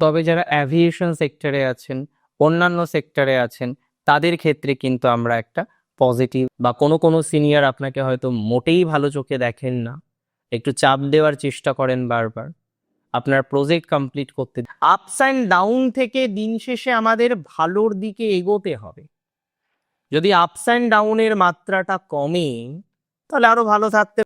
তবে যারা অ্যাভিয়েশন সেক্টরে আছেন, অন্যান্য সেক্টরে আছেন, তাদের ক্ষেত্রে কিন্তু আমরা একটা পজিটিভ বা কোনো কোনো সিনিয়র আপনাকে হয়তো মোটেই ভালো চোখে দেখেন না। একটু চাপ দেওয়ার চেষ্টা করেন বারবার। আপনার প্রজেক্ট কমপ্লিট করতে আপস অ্যান্ড ডাউন থেকে দিন শেষে আমাদের ভালোর দিকে এগোতে হবে। যদি আপস অ্যান্ড ডাউনের মাত্রাটা কমে, তাহলে আরও ভালো থাকতে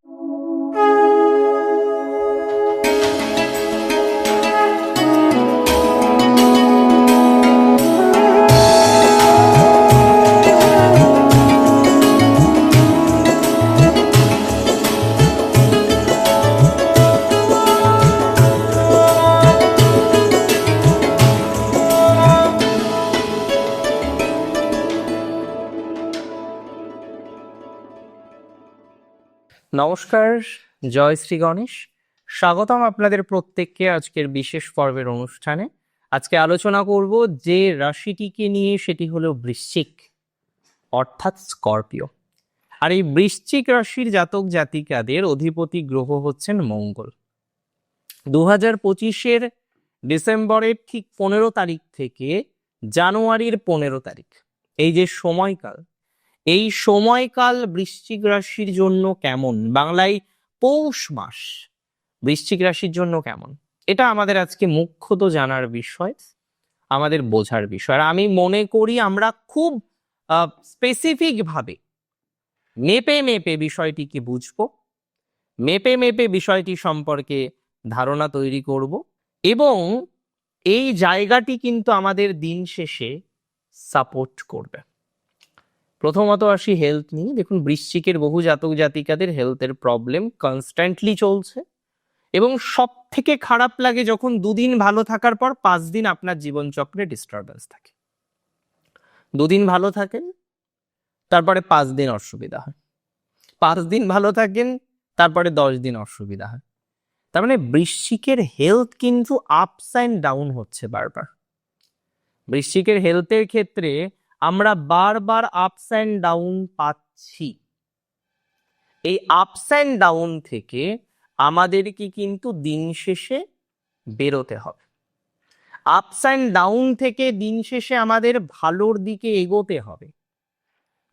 নমস্কার, জয় শ্রী গণেশ। স্বাগতম আপনাদের প্রত্যেককে আজকের বিশেষ পর্বের অনুষ্ঠানে। আজকে আলোচনা করব যে রাশিটিকে নিয়ে, সেটি হলো বৃশ্চিক, অর্থাৎ স্করপিও। আর এই বৃশ্চিক রাশির জাতক জাতিকাদের অধিপতি গ্রহ হচ্ছেন মঙ্গল। দু হাজার পঁচিশের ডিসেম্বরের ঠিক পনেরো তারিখ থেকে জানুয়ারির পনেরো তারিখ। এই যে সময়কাল এই সময়কাল বৃশ্চিক রাশির জন্য কেমন? বাংলায় পৌষ মাস। বৃশ্চিক রাশির জন্য কেমন? এটা আমাদের আজকে মুখ্যত জানার বিষয়, আমাদের বোঝার বিষয়। আর আমি মনে করি আমরা খুব স্পেসিফিক ভাবে মেপে মেপে বিষয়টিকে বুঝব, মেপে মেপে বিষয়টি সম্পর্কে ধারণা তৈরি করব এবং এই জায়গাটি কিন্তু আমাদের দিন শেষে সাপোর্ট করবে। প্রথমত আসি হেলথ নিয়ে। দেখুন, বৃশ্চিকের বহু জাতক জাতিকাদের হেলথের প্রবলেম কনস্ট্যান্টলি চলছে এবং সব থেকে খারাপ লাগে যখন দুদিন ভালো থাকার পর পাঁচ দিন আপনার জীবনচক্রে ডিস্টারবেন্স থাকে। দুদিন ভালো থাকেন, তারপরে পাঁচ দিন অসুবিধা হয়। পাঁচ দিন ভালো থাকেন, তারপরে দশ দিন অসুবিধা হয়। তার মানে বৃশ্চিকের হেলথ কিন্তু আপস অ্যান্ড ডাউন হচ্ছে বারবার। বৃশ্চিকের হেলথের ক্ষেত্রে আমরা বারবার আপস অ্যান্ড ডাউন পাচ্ছি। এই আপস অ্যান্ড ডাউন থেকে আমাদেরকে কিন্তু দিন শেষে বেরোতে হবে। আপস অ্যান্ড ডাউন থেকে দিন শেষে আমাদের ভালোর দিকে এগোতে হবে।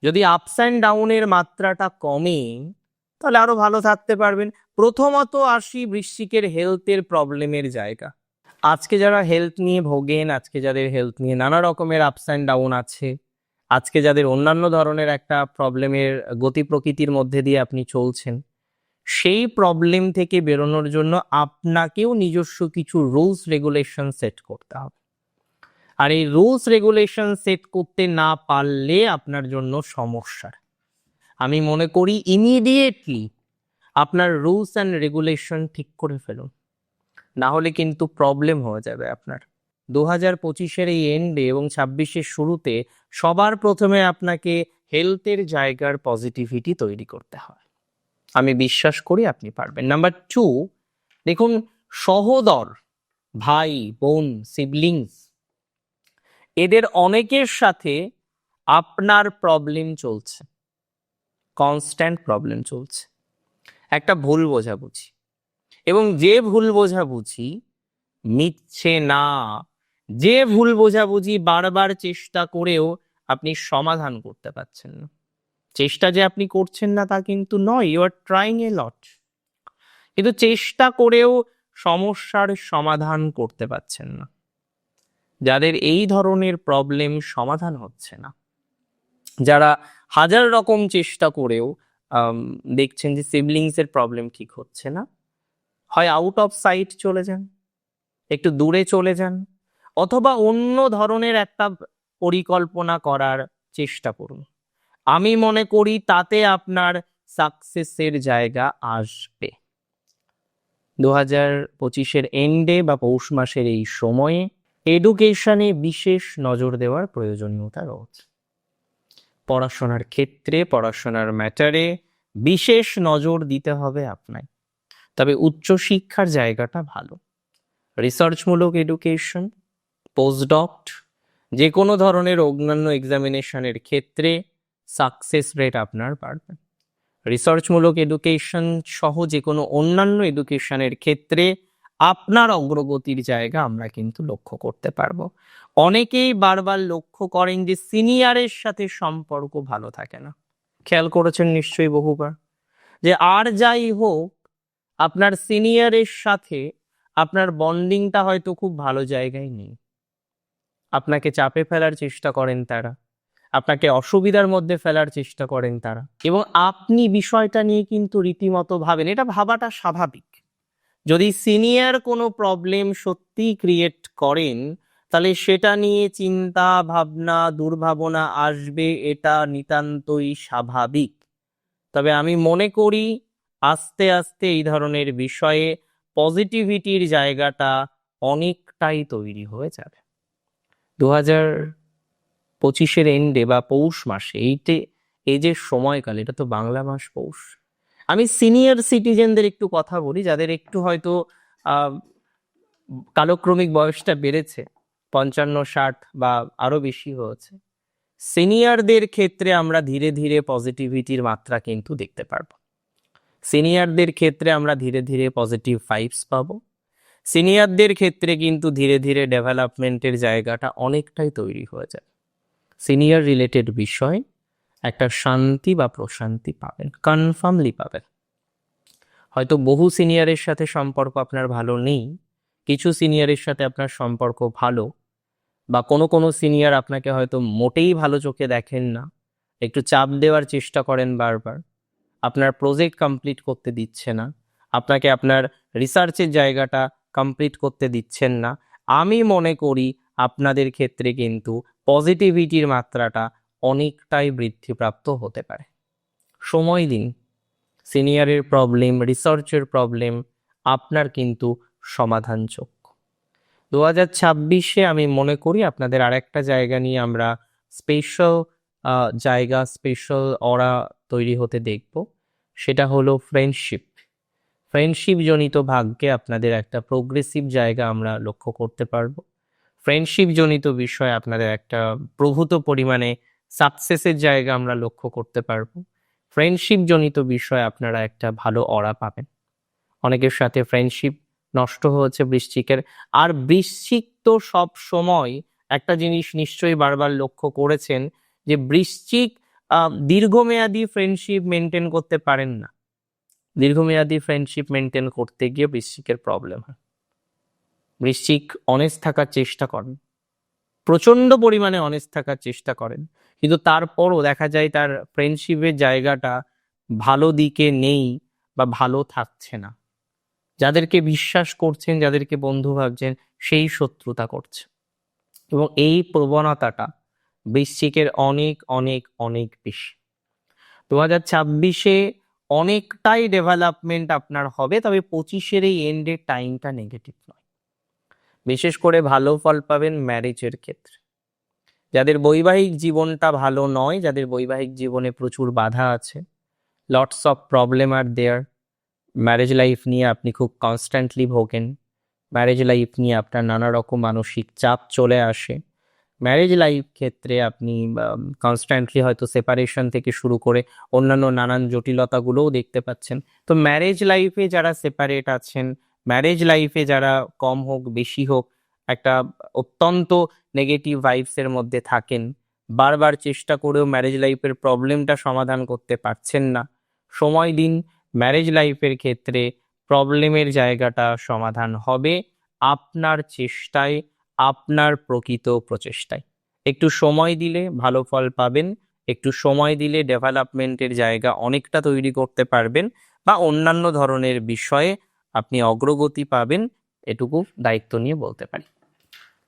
যদি আপস অ্যান্ড ডাউনের মাত্রাটা কমে, তাহলে আরও ভালো থাকতে পারবেন। প্রথমত আসি বৃশ্চিকের হেলথের প্রবলেমের জায়গা। আজকে যারা হেলথ নিয়ে ভোগেন, আজকে যাদের হেলথ নিয়ে নানা রকমের আপস অ্যান্ড ডাউন আছে, আজকে যাদের অন্যান্য ধরনের একটা প্রবলেমের গতি প্রকৃতির মধ্যে দিয়ে আপনি চলছেন, সেই প্রবলেম থেকে বেরোনোর জন্য আপনাকেও নিজস্ব কিছু রুলস রেগুলেশন সেট করতে হবে। আর এই রুলস রেগুলেশন সেট করতে না পারলে আপনার জন্য সমস্যার। আমি মনে করি ইমিডিয়েটলি আপনার রুলস অ্যান্ড রেগুলেশন ঠিক করে ফেলুন। না হলে কিন্তু প্রবলেম হয়ে যাবে আপনার। দু হাজার পঁচিশের এই এন্ডে এবং ছাব্বিশের শুরুতে সবার প্রথমে আপনাকে হেলথের জায়গার পজিটিভিটি তৈরি করতে হয়। আমি বিশ্বাস করি আপনি পারবেন। নাম্বার টু দেখুন, সহদর, ভাই, বোন সিবলিংস এদের অনেকের সাথে আপনার প্রবলেম চলছে। কনস্ট্যান্ট প্রবলেম চলছে। একটা ভুল বোঝাবুঝি। এবং যে ভুল বোঝাবুঝি মিটছে না, যে ভুল বোঝাবুঝি বারবার চেষ্টা করেও আপনি সমাধান করতে পারছেন না। চেষ্টা যে আপনি করছেন না তা কিন্তু নয় you are trying a lot কিন্তু চেষ্টা করেও সমস্যার সমাধান করতে পারছেন না। যাদের এই ধরনের প্রবলেম সমাধান হচ্ছে না। যারা হাজার রকম চেষ্টা করেও দেখছেন যে সিবলিংস এর প্রবলেম ঠিক হচ্ছে না। হয় আউট অফ সাইট চলে যান, একটু দূরে চলে যান, অথবা অন্য ধরনের একটা পরিকল্পনা করার চেষ্টা করুন। আমি মনে করি তাতে আপনার সাকসেসের জায়গা আসবে। দু হাজার পঁচিশের এন্ডে বা পৌষ মাসের এই সময়ে এডুকেশনে বিশেষ নজর দেওয়ার প্রয়োজনীয়তা রয়েছে। পড়াশোনার ক্ষেত্রে, পড়াশোনার ম্যাটারে বিশেষ নজর দিতে হবে আপনায় তবে উচ্চশিক্ষার জায়গাটা ভালো। রিসার্চমূলক এডুকেশন, পোস্টডক্ট যে কোনো ধরনের অন্যান্য এক্সামিনেশনের ক্ষেত্রে সাকসেস রেট আপনার বাড়বে। রিসার্চমূলক এডুকেশন সহ যে কোনো অন্যান্য এডুকেশনের ক্ষেত্রে আপনার অগ্রগতির জায়গা আমরা কিন্তু লক্ষ্য করতে পারব। অনেকেই বারবার লক্ষ্য করেন যে সিনিয়রের সাথে সম্পর্ক ভালো থাকে না। খেয়াল করেছেন নিশ্চয়ই বহুবার? যে আর যাই হোক আপনার সিনিয়রের সাথে আপনার বন্ডিংটা হয়তো খুব ভালো জায়গায় নেই। আপনাকে চাপে ফেলার চেষ্টা করেন তারা। আপনাকে অসুবিধার মধ্যে ফেলার চেষ্টা করেন তারা। এবং আপনি বিষয়টা নিয়ে কিন্তু রীতিমতো ভাবেন, এটা ভাবাটা স্বাভাবিক। যদি সিনিয়র কোনো প্রবলেম সত্যি ক্রিয়েট করেন, তাহলে সেটা নিয়ে চিন্তা, ভাবনা, দুর্ভাবনা আসবে, এটা নিতান্তই স্বাভাবিক। তবে আমি মনে করি আস্তে আস্তে এই ধরনের বিষয়ে পজিটিভিটির জায়গাটা অনেকটাই তৈরি হয়ে যাবে। দু হাজার পঁচিশের এন্ডে বা পৌষ মাসে এইটে এই যে সময়কাল, এটা তো বাংলা মাস পৌষ। আমি সিনিয়র সিটিজেনদের একটু কথা বলি, যাদের একটু হয়তো কালক্রমিক বয়সটা বেড়েছে, পঞ্চান্ন, ষাট বা আরও বেশি হয়েছে। সিনিয়রদের ক্ষেত্রে আমরা ধীরে ধীরে পজিটিভিটির মাত্রা কিন্তু দেখতে পারব। সিনিয়রদের ক্ষেত্রে আমরা ধীরে ধীরে পজিটিভ ভাইবস পাবো। সিনিয়রদের ক্ষেত্রে কিন্তু ধীরে ধীরে ডেভেলপমেন্টের জায়গাটা অনেকটাই তৈরি হয়ে যায়। সিনিয়র রিলেটেড বিষয়, একটা শান্তি বা প্রশান্তি পাবেন কনফার্মলি পাবেন। হয়তো বহু সিনিয়রের সাথে সম্পর্ক আপনার ভালো নেই, কিছু সিনিয়রের সাথে আপনার সম্পর্ক ভালো, বা কোনো কোনো সিনিয়র আপনাকে হয়তো মোটেই ভালো চোখে দেখেন না, একটু চাপ দেওয়ার চেষ্টা করেন বারবার। আপনার প্রজেক্ট কমপ্লিট করতে দিচ্ছে না, আপনাকে আপনার রিসার্চের জায়গাটা কমপ্লিট করতে দিচ্ছেন না, আমি মনে করি আপনাদের ক্ষেত্রে কিন্তু পজিটিভিটির মাত্রাটা অনেকটাই বৃদ্ধিপ্রাপ্ত হতে পারে। সময় দিন সিনিয়রের প্রবলেম রিসার্চের প্রবলেম আপনার কিন্তু সমাধানযোগ্য। দু হাজার ছাব্বিশে আমি মনে করি আপনাদের আরেকটা জায়গা নিয়ে আমরা স্পেশাল জায়গা স্পেশাল অরা তৈরি হতে দেখব। সেটা হলো ফ্রেন্ডশিপ ফ্রেন্ডশিপ জনিত ভাগ্যে আপনাদের একটা প্রোগ্রেসিভ জায়গা আমরা লক্ষ্য করতে পারব। ফ্রেন্ডশিপ জনিত বিষয়ে আপনাদের একটা প্রভূত পরিমাণে সাকসেসের জায়গা আমরা লক্ষ্য করতে পারব। ফ্রেন্ডশিপ জনিত বিষয়ে আপনারা একটা ভালো অরা পাবেন। অনেকের সাথে ফ্রেন্ডশিপ নষ্ট হয়েছে বৃশ্চিকের। আর বৃশ্চিক তো সব সময় একটা জিনিস নিশ্চয়ই বারবার লক্ষ্য করেছেন যে বৃশ্চিক দীর্ঘমেয়াদী ফ্রেন্ডশিপ মেনটেন করতে পারেন না। দীর্ঘমেয়াদী ফ্রেন্ডশিপ মেনটেন করতে গিয়ে বৃশ্চিকের প্রবলেম হয়। বৃশ্চিক অনেস্ট থাকার চেষ্টা করেন। প্রচণ্ড পরিমাণে অনেস্ট থাকার চেষ্টা করেন। কিন্তু তারপরও দেখা যায় তার ফ্রেন্ডশিপের জায়গাটা ভালো দিকে নেই বা ভালো থাকছে না। যাদেরকে বিশ্বাস করছেন, যাদেরকে বন্ধু ভাবছেন, সেই শত্রুতা করছে। এবং এই প্রবণতাটা বৃশ্চিকের অনেক অনেক অনেক বেশি। দু হাজার ছাব্বিশে অনেকটাই ডেভেলপমেন্ট আপনার হবে, তবে পঁচিশের এই এন্ডের টাইমটা নেগেটিভ নয়। বিশেষ করে ভালো ফল পাবেন ম্যারেজের ক্ষেত্রে। যাদের বৈবাহিক জীবনটা ভালো নয়, যাদের বৈবাহিক জীবনে প্রচুর বাধা আছে লটস অফ প্রবলেম আর দেয়ার ম্যারেজ লাইফ নিয়ে আপনি খুব কনস্ট্যান্টলি ভোগেন ম্যারেজ লাইফ নিয়ে আপনার নানা রকম মানসিক চাপ চলে আসে ম্যারেজ লাইফ ক্ষেত্রে আপনি কনস্ট্যান্টলি হয়তো সেপারেশন থেকে শুরু করে অন্যান্য নানান জটিলতাগুলোও দেখতে পাচ্ছেন। তো ম্যারেজ লাইফে যারা সেপারেট আছেন ম্যারেজ লাইফে যারা কম হোক, বেশি হোক, একটা অত্যন্ত নেগেটিভ ভাইবসের মধ্যে থাকেন, বারবার চেষ্টা করেও ম্যারেজ লাইফের প্রবলেমটা সমাধান করতে পারছেন না, সময় দিন ম্যারেজ লাইফের ক্ষেত্রে প্রবলেমের জায়গাটা সমাধান হবে। আপনার চেষ্টায় আপনার প্রকৃত প্রচেষ্টায়। একটু সময় দিলে ভালো ফল পাবেন একটু সময় দিলে ডেভেলপমেন্টের জায়গা অনেকটা তৈরি করতে পারবেন বা অন্যান্য ধরনের বিষয়ে আপনি অগ্রগতি পাবেন এটুকু দায়িত্ব নিয়ে বলতে পারি।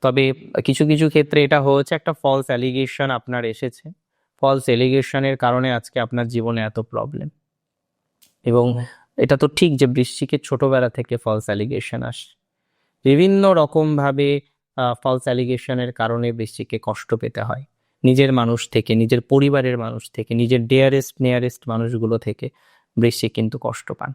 তবে কিছু কিছু ক্ষেত্রে এটা হয়েছে একটা ফলস অ্যালিগেশন আপনার এসেছে। ফলস এলিগেশনের কারণে আজকে আপনার জীবনে এত প্রবলেম এবং এটা তো ঠিক যে বৃশ্চিকের ছোটবেলা থেকে ফলস অ্যালিগেশন আসে বিভিন্ন রকমভাবে ফলস অ্যালিগেশনের কারণে বৃশ্চিককে কষ্ট পেতে হয়। নিজের মানুষ থেকে, নিজের পরিবারের মানুষ থেকে, নিজের ডেয়ারেস্ট নেয়ারেস্ট মানুষগুলো থেকে বৃশ্চিক কিন্তু কষ্ট পান।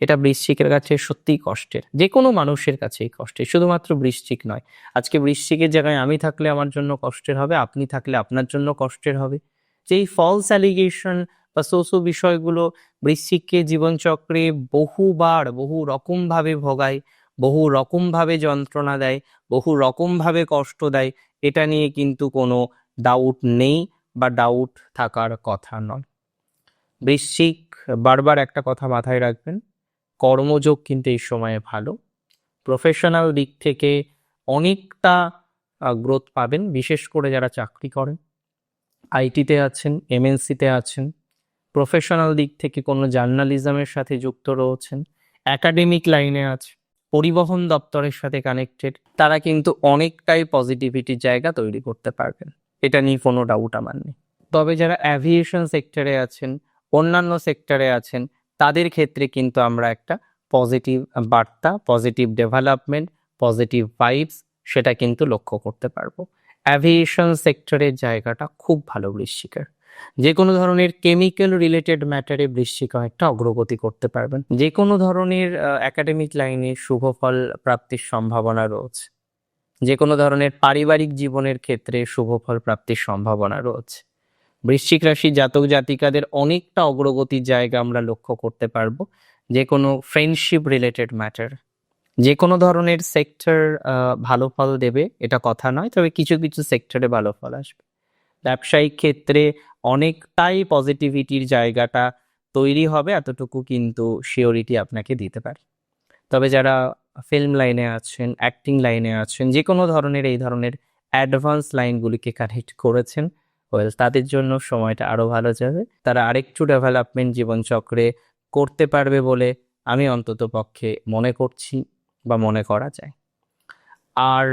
এটা বৃশ্চিকের কাছে সত্যিই কষ্টের। যে কোনো মানুষের কাছেই কষ্টের, শুধুমাত্র বৃশ্চিক নয়। আজকে বৃশ্চিকের জায়গায় আমি থাকলে আমার জন্য কষ্টের হবে, আপনি থাকলে আপনার জন্য কষ্টের হবে। যে এই ফলস অ্যালিগেশন বা সোসো বিষয়গুলো বৃশ্চিককে জীবনচক্রে বহুবার, বহু রকমভাবে ভোগায়, বহু রকমভাবে যন্ত্রণা দেয় বহু রকমভাবে কষ্ট দেয়, এটা নিয়ে কিন্তু কোনো ডাউট নেই বা ডাউট থাকার কথা নয়। বৃশ্চিক বারবার একটা কথা মাথায় রাখবেন, কর্মযোগ কিন্তু এই সময়ে ভালো। প্রফেশনাল দিক থেকে অনেকটা গ্রোথ পাবেন, বিশেষ করে যারা চাকরি করেন। আইটিতে আছেন এমএনসিতে আছেন প্রফেশনাল দিক থেকে কোনো জার্নালিজমের সাথে যুক্ত রয়েছেন একাডেমিক লাইনে আছে পরিবহন দপ্তরের সাথে কানেক্টেড তারা কিন্তু অনেকটাই পজিটিভিটির জায়গা তৈরি করতে পারবেন। এটা নিয়ে কোনো ডাউট আমার নেই। তবে যারা অ্যাভিয়েশন সেক্টরে আছেন, অন্যান্য সেক্টরে আছেন, তাদের ক্ষেত্রে কিন্তু আমরা একটা পজিটিভ বার্তা পজিটিভ ডেভেলপমেন্ট পজিটিভ ভাইবস সেটা কিন্তু লক্ষ্য করতে পারব। অ্যাভিয়েশন সেক্টরের জায়গাটা খুব ভালো বৃশ্চিকের যে কোনো ধরনের কেমিক্যাল রিলেটেড ম্যাটারে বৃশ্চিক একটা অগ্রগতি করতে পারবেন। যে কোনো ধরনের একাডেমিক লাইনে শুভ ফল প্রাপ্তির সম্ভাবনা রয়েছে। যে কোনো ধরনের পারিবারিক জীবনের ক্ষেত্রে শুভ ফল প্রাপ্তির সম্ভাবনা রয়েছে। বৃশ্চিক রাশি জাতক জাতিকাদের অনেকটা অগ্রগতির জায়গা আমরা লক্ষ্য করতে পারব যে কোনো ফ্রেন্ডশিপ রিলেটেড ম্যাটার যে কোনো ধরনের সেক্টর ভালো ফল দেবে, এটা কথা নয়, তবে কিছু কিছু সেক্টরে ভালো ফল আসবে। ব্যবসায়িক ক্ষেত্রে অনেকটাই পজিটিভিটির জায়গাটা তৈরি হবে, এতটুকু কিন্তু শিওরিটি আপনাকে দিতে পারে। তবে যারা ফিল্ম লাইনে আছেন অ্যাক্টিং লাইনে আছেন, যে কোনো ধরনের এই ধরনের অ্যাডভান্স লাইনগুলিকে কানেক্ট করেছেন ওয়েল তাদের জন্য সময়টা আরও ভালো যাবে। তারা আরেকটু ডেভেলপমেন্ট জীবনচক্রে করতে পারবে বলে আমি অন্তত পক্ষে মনে করছি বা মনে করা যায়। আর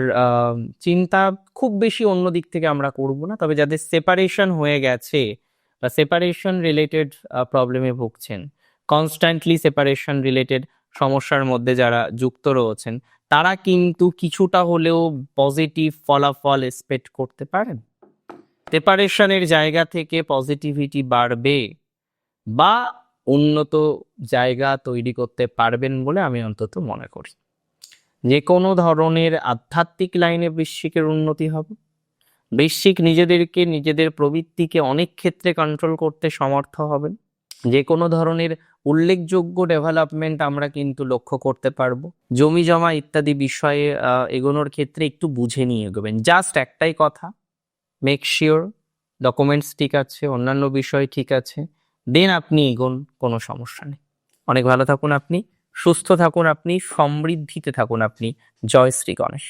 চিন্তা খুব বেশি অন্য দিক থেকে আমরা করব না। তবে যাদের সেপারেশন হয়ে গেছে বা সেপারেশন রিলেটেড প্রবলেমে ভুগছেন কনস্ট্যান্টলি সেপারেশন রিলেটেড সমস্যার মধ্যে যারা যুক্ত রয়েছেন, তারা কিন্তু কিছুটা হলেও পজিটিভ ফলাফল এক্সপেক্ট করতে পারেন। সেপারেশনের জায়গা থেকে পজিটিভিটি বাড়বে বা উন্নত জায়গা তৈরি করতে পারবেন বলে আমি অন্তত মনে করি। যে কোনো ধরনের আধ্যাত্মিক লাইনে বৃশ্চিকের উন্নতি হবে। বৃশ্চিক নিজেদেরকে, নিজেদের প্রবৃত্তিকে অনেক ক্ষেত্রে কন্ট্রোল করতে সমর্থ হবেন। যে কোনো ধরনের উল্লেখযোগ্য ডেভেলপমেন্ট আমরা কিন্তু লক্ষ্য করতে পারব। জমি জমা ইত্যাদি বিষয়ে এগোনোর ক্ষেত্রে একটু বুঝে নিয়ে এগোবেন। জাস্ট একটাই কথা মেক শিওর ডকুমেন্টস ঠিক আছে, অন্যান্য বিষয় ঠিক আছে দেন আপনি এগোন, কোনো সমস্যা নেই। অনেক ভালো থাকুন আপনি। সুস্থ থাকুন আপনি সমৃদ্ধিতে থাকুন আপনি। জয় শ্রী গণেশ।